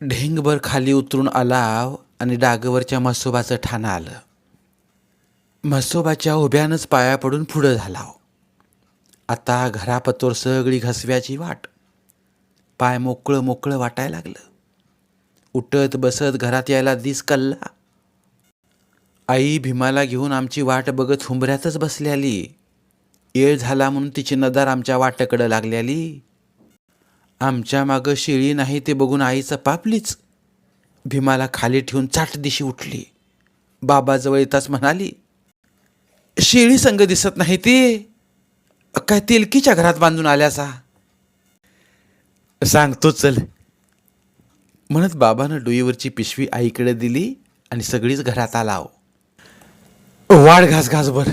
ढेंगभर खाली उतरून आला आणि डागवरच्या म्हसोबाचं ठाणं आलं. म्हसोबाच्या उभ्यानंच पाया पडून पुढं झालाव हो. आता घरापतोर सगळी घसव्याची वाट. पाय मोकळं मोकळं वाटायला लागलं. उठत बसत घरात यायला दिस कल्ला आई भीमाला घेऊन आमची वाट बघत हुंबऱ्यातच बसल्याली येळ झाला म्हणून तिची नदार आमच्या वाटेकडं लागल्याली आमच्या मागं शेळी नाही ते बघून आईचं पापलीच भीमाला खाली ठेवून चाट दिशी उठली. बाबाजवळ येताच म्हणाली शेळी संग दिसत नाही ते. काय तेलकीच्या घरात बांधून आल्यासा? सांगतो चल. म्हणत बाबानं डोईवरची पिशवी आईकडे दिली आणि सगळीच घरात आलाव. वाढ घास घासभर.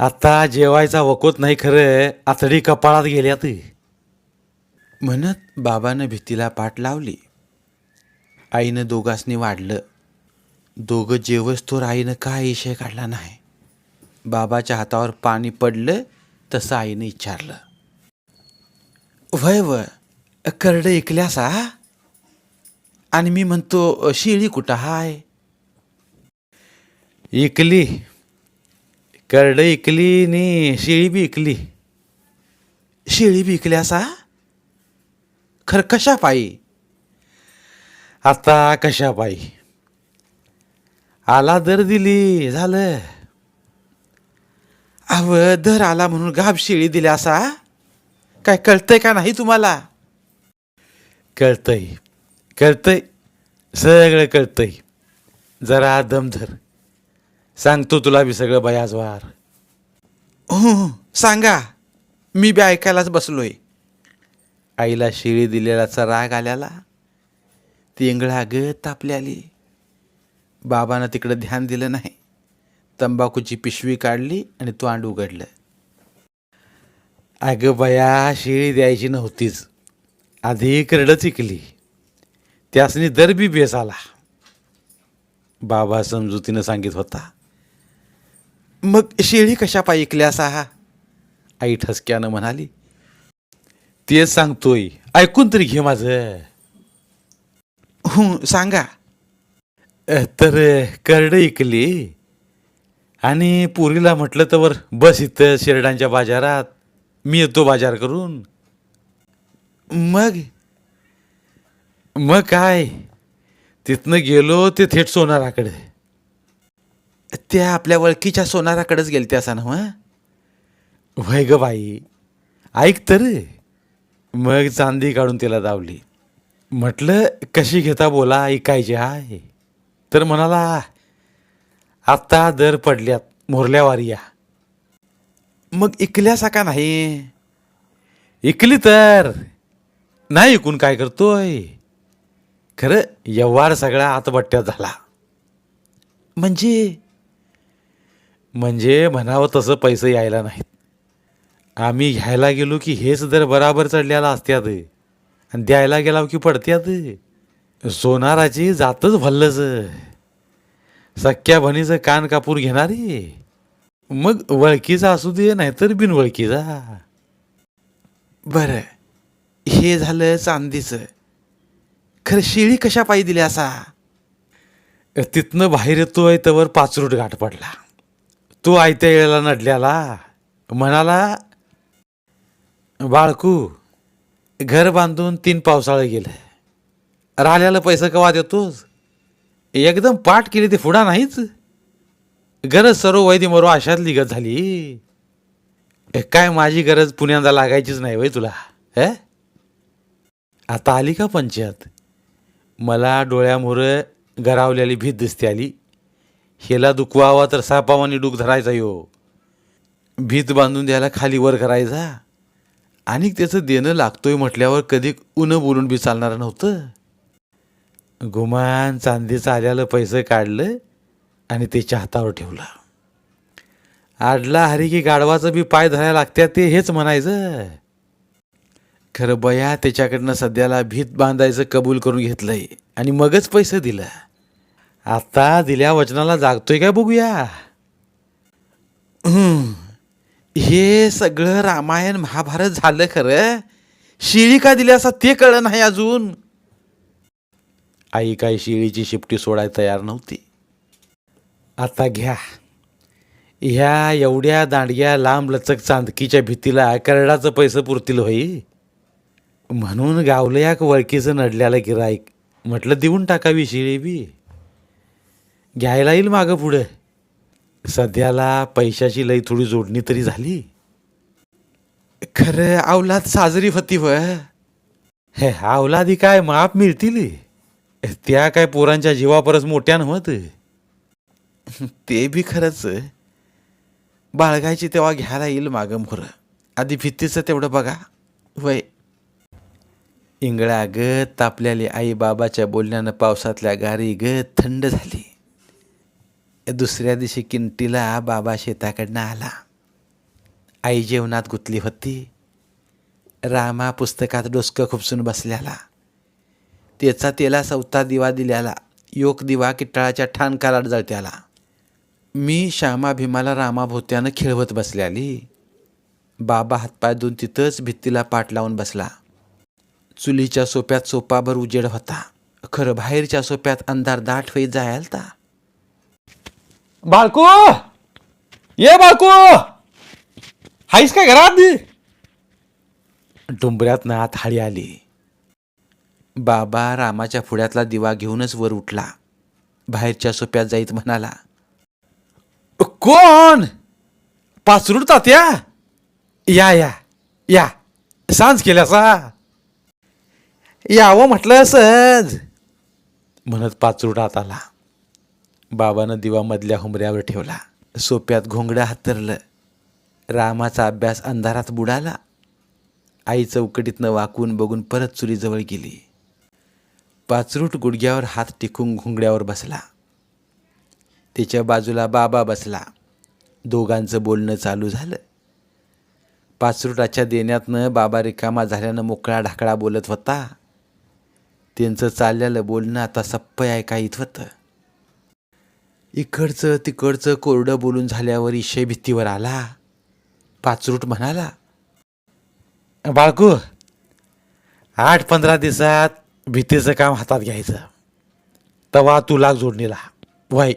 आता जेवायचा वकोत नाही खरं आतडी कपाळात गेल्यात म्हणत बाबानं भीतीला पाठ लावली. आईनं दोघांसनी वाढलं. दोघं जेवस तोर आईनं काय इशय काढला नाही? बाबाच्या हातावर पाणी पडलं तसं आईनं विचारलं. वय व करडं ऐकल्यासा आणि मी म्हणतो शिळी कुठं हाय? इकली करड इकली नि शिळी बी इकली शिळी बी इकल्यासा खरं कशा पायी आता कशा पायी आला दर दिली झालं. अव दर आला म्हणून गाभ शिळी दिली असा? काय कळतंय का नाही तुम्हाला? कळतंय. कळतंय. सगळं कळतंय. जरा दम धर. सांगतो तुला बी सगळं बयाजवार. हो, हो. सांगा. मी बी ऐकायलाच बसलोय. आईला शिळी दिलेलाचा राग आल्याला ती इंगळा ग तापल्याली. बाबानं तिकडं ध्यान दिलं नाही. तंबाखूची पिशवी काढली आणि तोंड उघडलं. अगं बया शिळी द्यायची नव्हतीच. आधी करडं चिकली त्यासनी दर बी बेस आला. बाबा समजुतीनं सांगित होता मग शेळी कशा पायकल्या असा हा आई ठसक्यानं म्हणाली तेच सांगतोय. ऐकून तरी घे माझं. हो सांगा. अ, तर करडं ऐकली आणि पुरीला म्हटलं तर बस इथं शेरडांच्या बाजारात. मी येतो बाजार करून. मग? मग काय? तिथनं गेलो ते थेट सोनाराकडे. त्या आपल्या ओळखीच्या सोनाराकडेच गेल त्या असा ना वय ग बाई. ऐक तर. मग चांदी काढून तिला दावली. म्हटलं कशी घेता बोला ऐकायची हाय. तर म्हणाला आत्ता दर पडल्यात मोरल्यावारी या. मग इकल्यासा का नाही? इकली तर. नाही ऐकून काय करतोय? खरं व्यवहार सगळा आतबट्ट्यात झाला. म्हणजे? म्हणजे म्हणावं तसं पैसे यायला नाहीत. आम्ही घ्यायला गेलो की हेच दर बराबर चढल्याला असत्यात. आणि द्यायला गेला की पडत्यात. सोनाराची जातच भल्लच. सख्या भणीचं कान कापूर घेणारी. मग वळखीचा असू दे नाहीतर बिनवळखीचा. बरं हे झालं चांदीचं. खरं शिळी कशा पायी दिली असा? तिथनं बाहेर येतोय तवर पाचरूट घाट पडला. तो आयत्या वेळेला नडल्याला. म्हणाला बाळकू घर बांधून तीन पावसाळं गेलं. राहिल्याला पैसा कवा देतोस? एकदम पाठ केली ते फुडा नाहीच? गरज सर्व वैदी मरो अशातली गत झाली. काय माझी गरज पुण्यांदा लागायचीच नाही वय तुला हे? आता आली का पंचायत? मला डोळ्यामोरं गरावलेली भीत दिसते आली. हेला दुखवावा तर सापावानी डूक धरायचा यो. भीत बांधून द्यायला खाली वर करायचा. आणि त्याचं देणं लागतोय म्हटल्यावर कधी उनं बोलून बी चालणार नव्हतं. गुमान चांदीचं आल्यालं पैसे काढलं आणि त्याच्या हातावर ठेवलं. आडला हरी की गाढवाचं बी पाय धरायला लागत्या ते हेच म्हणायचं. खरं बया त्याच्याकडनं सध्याला भीत बांधायचं कबूल करून घेतलंय आणि मगच पैसे दिलं. आता दिल्या वचनाला जागतोय काय बघूया. हे सगळं रामायण महाभारत झालं खरं. शिळी का दिली असा ते कळलं नाही अजून. आई काय शिळीची शिपटी सोडायला तयार नव्हती. आता घ्या. ह्या एवढ्या दांडग्या लांब लचक चांदकीच्या भीतीला करडाचं पैसे पुरतील होई. म्हणून गावलं वळकीचं नडल्याला गिराईक म्हटलं देऊन टाकावी शिळी बी. घ्यायला येईल मागं पुढं. सध्याला पैशाची लई थोडी जोडणी तरी झाली? खरं अवलाद साजरी होती व हे अवलादी काय माप मिळतील? त्या काय पोरांच्या जीवापरच मोठ्या नव्हत ते बी खरंच बाळगायची तेव्हा घ्यायला येईल मागं मोर. आधी भीतीचं तेवढं बघा वय इंगळा गत तापल्याली आई बाबाच्या बोलण्यानं पावसातल्या गारी गत थंड झाली. दुसऱ्या दिवशी किंटीला बाबा शेताकडनं आला. आई जेवणात गुंतली होती. रामा पुस्तकात डोसकं खुपसून बसल्याला. त्याचा तेला सवता दिवा दिल्याला. योग दिवा किटाळाच्या ठाण कालाट जळत्याला. मी श्यामा भीमाला रामाभोवत्यानं खेळवत बसल्याली. बाबा हातपाय धुवून तिथंच भित्तीला पाठ लावून बसला. चुलीच्या सोप्यात सोपाभर उजेड होता. खरं बाहेरच्या सोप्यात अंधार दाट होईत जायलता. बाळको! ये बाळको! हायस काय घरात? डोंबऱ्यात ना थाळी आली. बाबा रामाच्या पुढ्यातला दिवा घेऊनच वर उठला. बाहेरच्या सोप्यात जाईत म्हणाला कोण? पाचरूड तात्या? या या या. सांज केल्यासा. यावं म्हटलं सहज म्हणत पाचरूड आत आला. बाबानं दिवा मधल्या हुंबऱ्यावर ठेवला. सोप्यात घोंगडं हातरलं. रामाचा अभ्यास अंधारात बुडाला. आई चौकटीतनं वाकून बघून परत चुलीजवळ गेली. पाचरूट गुडघ्यावर हात टिकून घोंगड्यावर बसला. त्याच्या बाजूला बाबा बसला. दोघांचं बोलणं चालू झालं. पाचरूटाच्या देण्यातनं बाबा रिकामा झाल्यानं मोकळा ढाकळा बोलत होता. त्यांचं चाललेलं बोलणं आता सप्प ऐकायत होतं. इकडचं तिकडचं कोरडं बोलून झाल्यावर इशय भीतीवर आला. पाचरूट म्हणाला बाळकू आठ पंधरा दिवसात भीतीचं काम हातात घ्यायचं. तवा तू लाग जोडणीला वय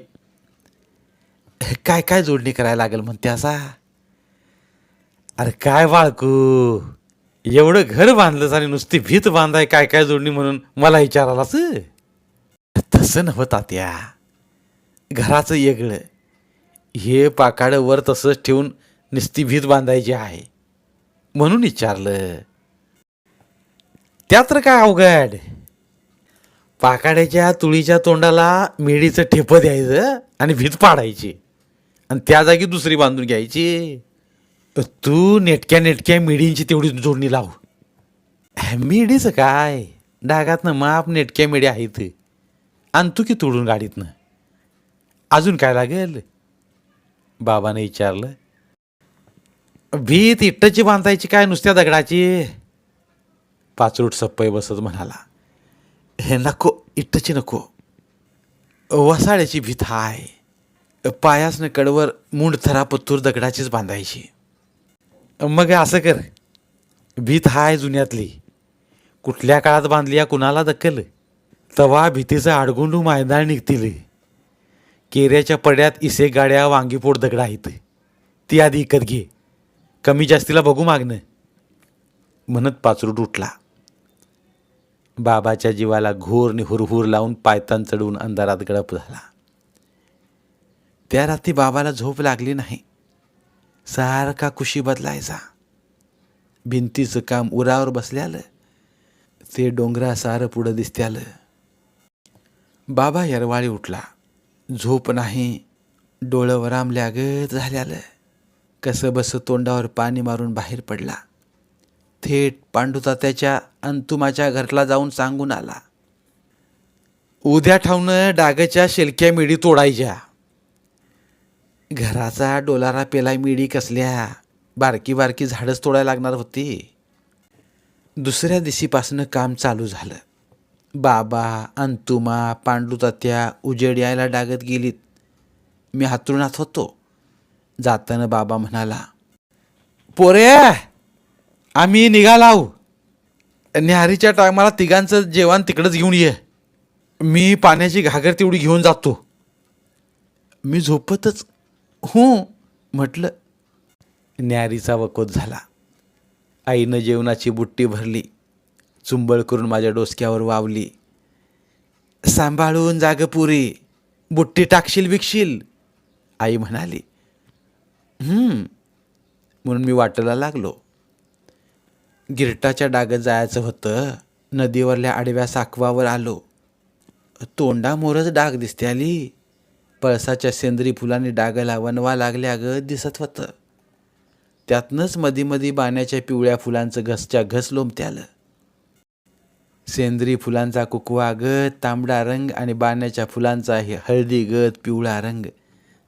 काय काय जोडणी करायला लागेल? म्हणते असा. अरे काय बाळकू एवढं घर बांधलंस आणि नुसती भीत बांधाय काय काय जोडणी म्हणून मला विचारालाच तसं नव्हतं त्या. घराचं येगळं. हे पाकाडं वर तसंच ठेवून नुसती भीत बांधायची आहे. म्हणून विचारलं त्यात तर काय अवघड? पाकाड्याच्या तुळीच्या तोंडाला मेढीचं ठेपं द्यायचं आणि भीत पाडायची. आणि त्या जागी दुसरी बांधून घ्यायची. तू नेटक्या नेटक्या मेढींची तेवढी जोडणी लाव. मेढीचं काय? डागातनं माप नेटक्या मेडी आहेत. आणतो की तोडून गाडीतनं. अजून काय लागेल? बाबाने विचारलं. भीत इट्टची बांधायची काय नुसत्या दगडाची? पाचरूट सप्पय बसत म्हणाला हे नको इट्टची नको. वसाळ्याची भीत हाय. पायासनं कडवर मुंड थरापत्तूर दगडाचीच बांधायची. मग असं कर. भीत हाय जुन्यातली. कुठल्या काळात बांधली या कुणाला दक्कल तवा भीतीचं आडगुंडू मैदान निघतील. केऱ्याच्या पड्यात इसे गाड्या वांगीपोट दगडं आहेत. ती आधी इकत घे. कमी जास्तीला बघू मागणं. म्हणत पाचरूट उठला. बाबाच्या जीवाला घोर नि हुरहुर लावून पायतान चढवून अंधारात गडप झाला. त्या रात्री बाबाला झोप लागली नाही. सारखा कुशी बदलायचा. भिंतीचं काम उरावर बसल्यालं. ते डोंगरा सारं पुढं दिसत्यालं. बाबा यरवाळी उठला. झोप नाही डोळं वरामल्यागत झाल्यालं. कसं बसं तोंडावर पाणी मारून बाहेर पडला. थेट पांडुतात्याच्या अंतुमाच्या घरला जाऊन सांगून आला. उद्या ठाऊनं डागाच्या शेलक्या मिडी तोडायच्या. घराचा डोलारा पेला मिडी कसल्या. बारकी बारकी झाडंच तोडायला लागणार होती. दुसऱ्या दिवशीपासनं काम चालू झालं. बाबा अंतुमा पांडू तात्या उजेड यायला डागत गेलीत. मी हातरुणात होतो. जाताना बाबा म्हणाला पोरे आम्ही निघालाव न्याहारीच्या टायमाला तिघांचं जेवण तिकडंच घेऊन ये. मी पाण्याची घागर तेवढी घेऊन जातो. मी झोपतच हो म्हटलं. न्यारीचा वकोत झाला. आईनं जेवणाची बुट्टी भरली. चुंबळ करून माझ्या डोसक्यावर वावली. सांभाळून जाग पुरी बुट्टी टाकशील विकशील आई म्हणाली. म्हणून मी वाटेला लागलो. गिरटाच्या डागत जायचं होतं. नदीवरल्या आडव्या साखवावर आलो. तोंडामोरच डाग दिसते आली. पळसाच्या सेंद्री फुलांनी डागाला वनवा लागल्या ग दिसत होतं. त्यातनंच मधी मधी बाण्याच्या पिवळ्या फुलांचं घसच्या घस लोंबते आलं सेंद्री फुलांचा कुकवा गत तांबडा रंग आणि बाण्याच्या फुलांचा हे हळदी गत पिवळा रंग.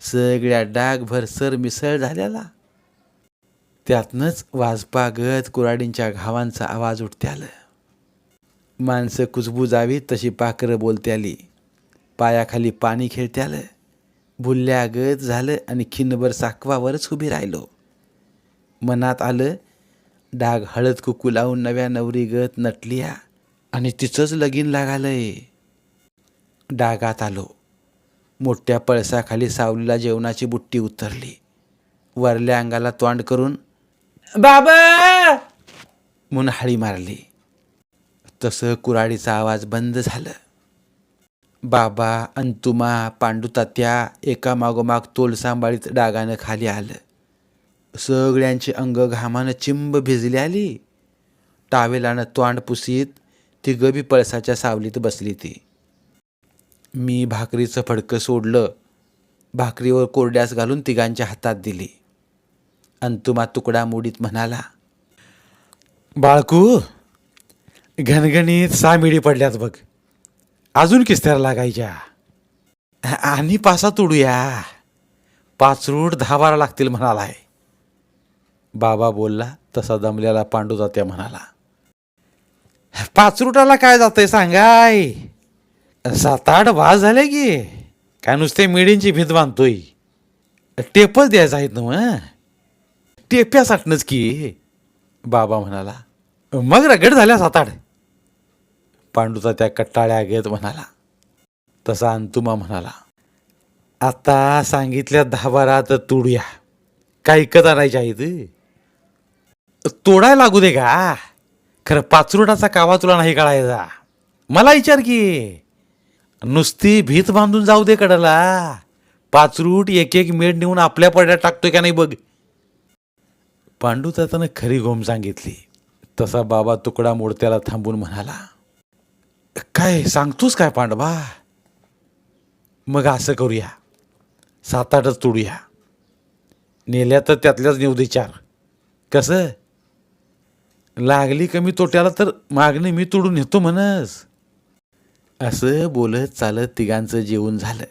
सगळ्या डागभर सर मिसळ झालेला त्यातनंच वाजपागत कुराडींच्या घावांचा आवाज उठते आलं माणसं कुजबुजावीत तशी पाखरं बोलत्याली. आली पायाखाली पाणी खेळते आलं भुल्ल्यागत झालं आणि खिन्नभर साकवावरच उभी राहिलो. मनात आलं डाग हळद कुकू लावून नव्या नवरी गत नटलिया. आणि तिचंच लगीन लागालंय. डागात आलो. मोठ्या पळसाखाली सावलीला जेवणाची बुट्टी उतरली. वरल्या अंगाला तोंड करून बाबा! म्हणून हाळी मारली. तसं कुराडीचा आवाज बंद झालं. बाबा अंतुमा पांडुतात्या एका मागोमाग तोल सांभाळीत डागानं खाली आलं. सगळ्यांची अंग घामानं चिंब भिजली आली. टावेलानं तोंड पुसीत ती गबी पळसाच्या सावलीत बसली ती. मी भाकरीचं फडकं सोडलं भाकरीवर कोरड्यास घालून तिघांच्या हातात दिली. अंतुमा तुकडा मोडीत म्हणाला बाळकू घनघणीत सहा मिडी पडल्यात बघ. अजून किस्त्याला लागायच्या. आणि पासा तोडूया. पाचरूट दहा बारा लागतील म्हणालाय. बाबा बोलला तसा दमलेला पांडू जात्या म्हणाला पाच रुटाला काय जातंय सांगाय? सात आठ वाज झाले की. काय नुसते मिडींची भीत बांधतोय. टेपच द्यायचं आहेत ना मग टेप्यासाठनंच की. बाबा म्हणाला मग रगड झाल्या सात आठ पांडूचा त्या कट्टाळ्या घेत म्हणाला तसा अंतुमा म्हणाला आता सांगितल्या दहा बारा तर तोडूया. काय इकत आणायच्या आहेत? तोडायला लागू दे का? खरं पाचरुटाचा कावा तुला नाही कळायचा? मला विचार की नुसती भीत बांधून जाऊ दे कडला पाचरूट एक एक मेड नेऊन आपल्या पड्यात टाकतोय का नाही बघ. पांडू त्यानं खरी घोम सांगितली. तसा बाबा तुकडा मोडत्याला थांबून म्हणाला काय सांगतोस काय पांडवा? मग असं करूया. सात आठच तोडूया. नेल्या तर त्यातल्याच नेऊ दे चार. कसं? लागली कमी तोट्याला तर मागणी मी तोडून नेतो म्हणस. असं बोलत चालत तिघांचं जेवण झालं.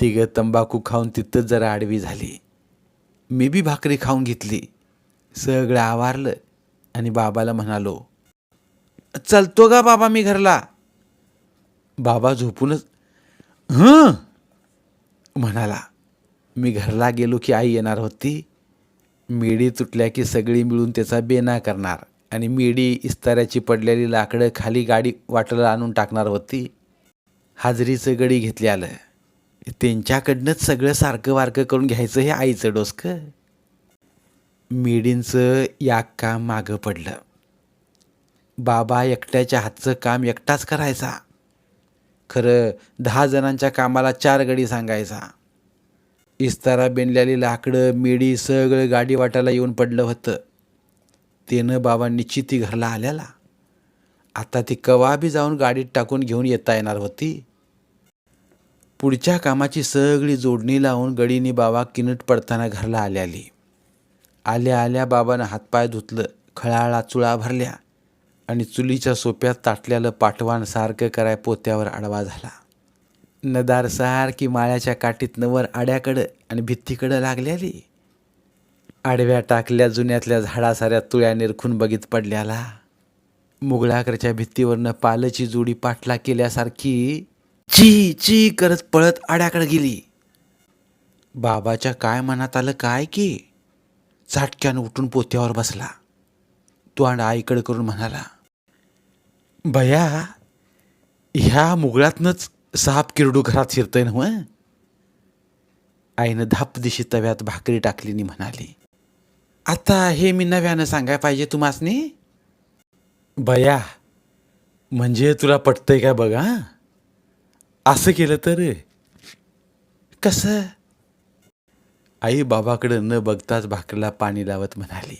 तिघं तंबाखू खाऊन तिथंच जरा आडवी झाली. मी बी भाकरी खाऊन घेतली. सगळं आवारलं आणि बाबाला म्हणालो चलतो का बाबा मी घरला. बाबा झोपूनच हं? म्हणाला मी घरला गेलो की आई येणार होती. मेडी तुटल्या की सगळी मिळून त्याचा बेना करणार. आणि मेडी इस्ताऱ्याची पडलेली लाकडं खाली गाडी वाटेला आणून टाकणार होती. हाजरीचं गडी घेतले आलं. त्यांच्याकडनंच सगळं सारखं वारकं करून घ्यायचं हे आईचं डोसकं. मेडींचं या काम मागं पडलं. बाबा एकट्याच्या हातचं काम एकटाच करायचा. खरं दहा जणांच्या कामाला चार गडी सांगायचा. इस्तारा बेनलेली लाकडं मेडी सगळं गाडी वाटायला येऊन पडलं होतं. त्यानं बाबांनी चिती घरला आल्याला. आता ती कवाबी जाऊन गाडीत टाकून घेऊन येता येणार होती. पुढच्या कामाची सगळी जोडणी लावून गडीनी बाबा किनट पडताना घरला आल्याली. आल्या आल्या बाबानं हातपाय धुतलं खळाळा चुळा भरल्या आणि चुलीच्या सोप्यात ताटल्यालं पाठवान सारखं कराय पोत्यावर आडवा झाला. नदार सारखी माळ्याच्या काठीतनं वर आड्याकडं आणि भित्तीकडं लागलेली. आडव्या टाकल्या जुन्यातल्या झाडासाऱ्या तुळ्या निरखून बघित पडल्याला. मुगळाकडच्या भित्तीवरनं पालची जोडी पाटला केल्यासारखी ची ची करत पळत आड्याकडे गेली. बाबाच्या काय मनात आलं काय की? चाटक्यानं उठून पोत्यावर बसला. तो आणि आईकडे करून म्हणाला भया ह्या मुगळातनंच साप किरडू घरात शिरतय ना मग आईनं धाप दिशी तव्यात भाकरी टाकली म्हणाली आता हे मी नव्यानं सांगाय पाहिजे तुम्हासनी बया म्हणजे तुला पटतंय का बघा? असं केलं तर? कसं? आई बाबाकडं न बघताच भाकरीला पाणी लावत म्हणाली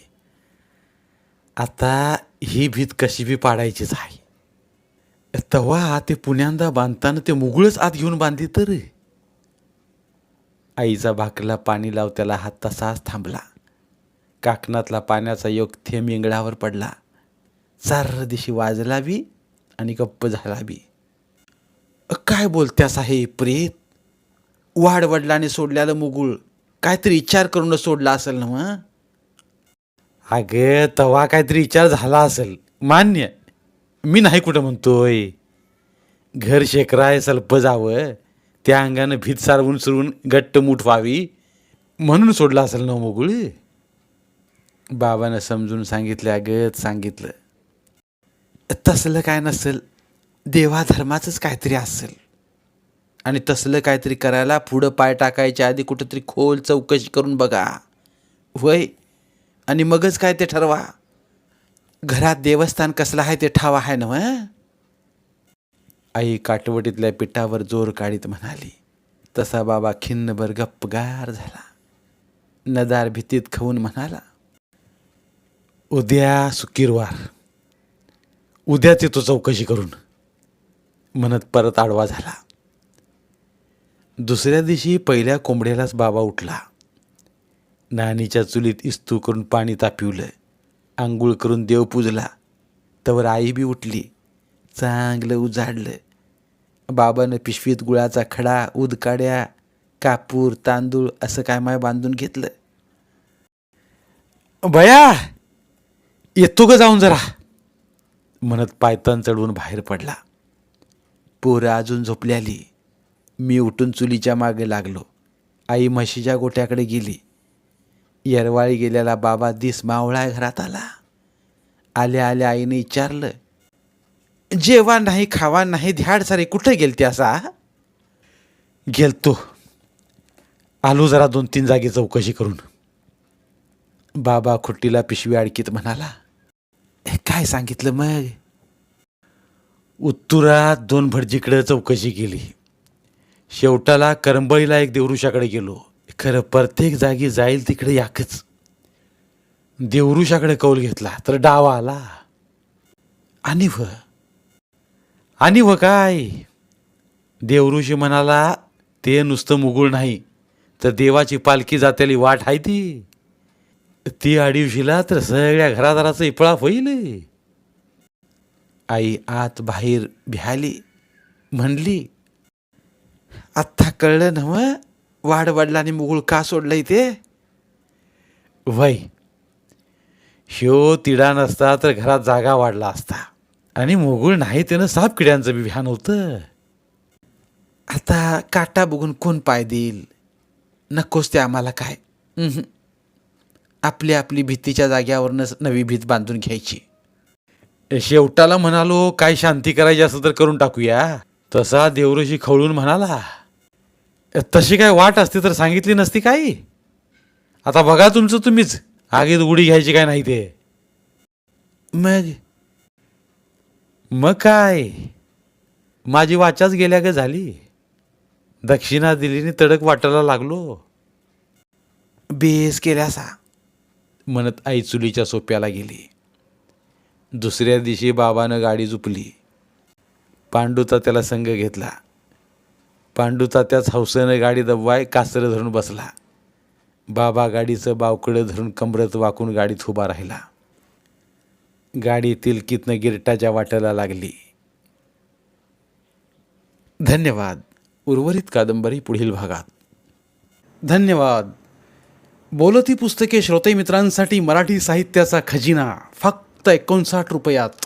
आता ही भीत कशी बी पाडायचीच आहे. तवा ते पुण्यांदा बांधताना ते मुगुळच आत घेऊन बांधली तर. आईचा भाकरीला पाणी लाव त्याला हात तसाच थांबला. काकणातला पाण्याचा योग थेंब इंगळावर पडला. चार दिशी वाजला बी आणि गप्प झाला बी काय बोलत्यास आहे प्रेत? वाढ वडिलांनी सोडल्यालं मुगुळ. काहीतरी विचार करून सोडला असेल ना मग? अगं तवा काहीतरी विचार झाला असेल. मान्य. मी नाही कुठं म्हणतोय. घर शेकराय सल्प जावं. त्या अंगानं भीत सारवून सुरवून गट्ट मूठ व्हावी. म्हणून सोडला असेल ना मोगुळ. बाबानं समजून सांगितलं अगत सांगितलं. तसलं काय नसेल. देवाधर्माचंच काहीतरी असेल. आणि तसलं काहीतरी करायला पुढं पाय टाकायच्या आधी कुठंतरी खोल चौकशी करून बघा. वय आणि मगच काय ते ठरवा. घरात देवस्थान कसलं आहे ते ठावा आहे ना आई काटवटीतल्या पिठावर जोर काढीत म्हणाली तसा बाबा खिन्नभर गप्पगार झाला. नदार भीतीत खाऊन म्हणाला उद्या सुकिरवार. उद्याच येतो चौकशी करून. म्हणत परत आडवा झाला. दुसऱ्या दिवशी पहिल्या कोंबड्यालाच बाबा उठला. नानीच्या चुलीत इस्तू करून पाणी तापिवलं. आंघोळ करून देव पूजला. तवर आई बी उठली. चांगलं उजाडलं. बाबानं पिशवीत गुळाचा खडा उदकाड्या कापूर तांदूळ असं काय माय बांधून घेतलं. भया येतो ग जाऊन जरा. म्हणत पायतन चढवून बाहेर पडला. पोरं अजून झोपल्याली. मी उठून चुलीच्या मागे लागलो. आई म्हशीच्या गोट्याकडे गेली. येरवाळी गेलेला बाबा दिस मावळा घरात आला. आल्या आल्या आईने विचारलं जेवा नाही खावा नाही ध्याड सारे कुठे गेलते असा? गेलतो. आलो जरा दोन तीन जागी चौकशी करून. बाबा खुट्टीला पिशवी अडकीत म्हणाला काय सांगितलं मग? उत्तुरात दोन भटजीकडे चौकशी केली. शेवटाला करंबळीला एक देवरुषाकडे गेलो. खरं प्रत्येक जागी जाईल तिकडे याकच. देवरुषाकडे कौल घेतला तर डावा आला. आणि व? आणि व काय? देवऋषी म्हणाला ते नुसतं मुगुळ नाही तर देवाची पालखी जात्याली वाट आहे ती. ती आडिवशीला तर सगळ्या घरादाराचा इपळा होईल. आई आत बाहेर भ्याली म्हणली आत्ता कळलं ना वाढ वडिलांनी मुगुळ का सोडलंय ते? वय. ह्यो तिडा नसता तर घरात जागा वाढला असता. आणि मुगुळ नाही त्यानं साप किड्यांचं बी भ्यान होतं. आता काटा बघून कोण पाय देईल? नकोच ते आम्हाला काय. आपली आपली भीतीच्या जाग्यावरनंच नवी भीत बांधून घ्यायची. शेवटाला म्हणालो काय शांती करायची असं तर करून टाकूया. तसा देवऋषी खवळून म्हणाला तशी काय वाट असती तर सांगितली नसती काही? आता बघा तुमचं तुम्हीच. आगीत उडी घ्यायची काय नाही ते. मग मग काय? माझी वाचाच गेल्या का झाली. दक्षिणा दिलीने तडक वाटायला लागलो. बेस केल्यासा. म्हणत आई चुलीच्या सोप्याला गेली. दुसऱ्या दिवशी बाबानं गाडी झुपली पांडूचा त्याला संघ घेतला. पांडूचा त्याच हौसेनं गाडी दबवाय कासरं धरून बसला. बाबा गाडीचं बावकडं धरून कमरत वाकून गाडीत उभा राहिला. गाडी तिलकीतनं गिरटाच्या वाट्याला लागली. धन्यवाद. उर्वरित कादंबरी पुढील भागात. धन्यवाद. बोलती पुस्तके श्रोते मित्रांसाठी मराठी साहित्याचा खजिना फक्त एकोणसाठ रुपयात.